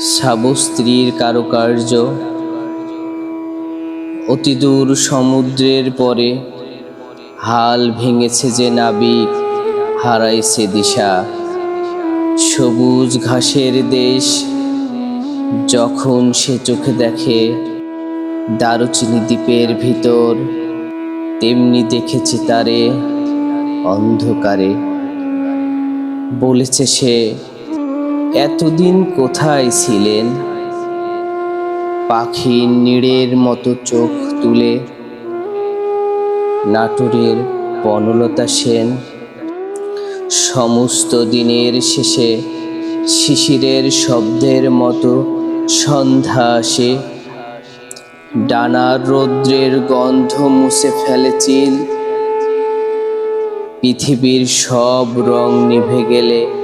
সাবস্ত্রীর কারুকার্য। অতিদূর সমুদ্রের পরে হাল ভেঙেছে যে নাবিক, হারাইছে দিশা। সবুজ ঘাসের দেশ, যখন সে চোখে দেখে, দারুচিনি দ্বীপের ভিতর, তেমনি দেখেছি তারে অন্ধকারে। বলেছে সে এতদিন কোথায় ছিলেন? পাখি নিড়ের মতো চোখ তুলে। নাটোরের বনলতা সেন। সমস্ত দিনের শেষে শিশিরের শব্দের মতো সন্ধ্যা আসে। ডানার রৌদ্রের গন্ধ মুছে ফেলে চিল। পৃথিবীর সব রং নিভে গেলে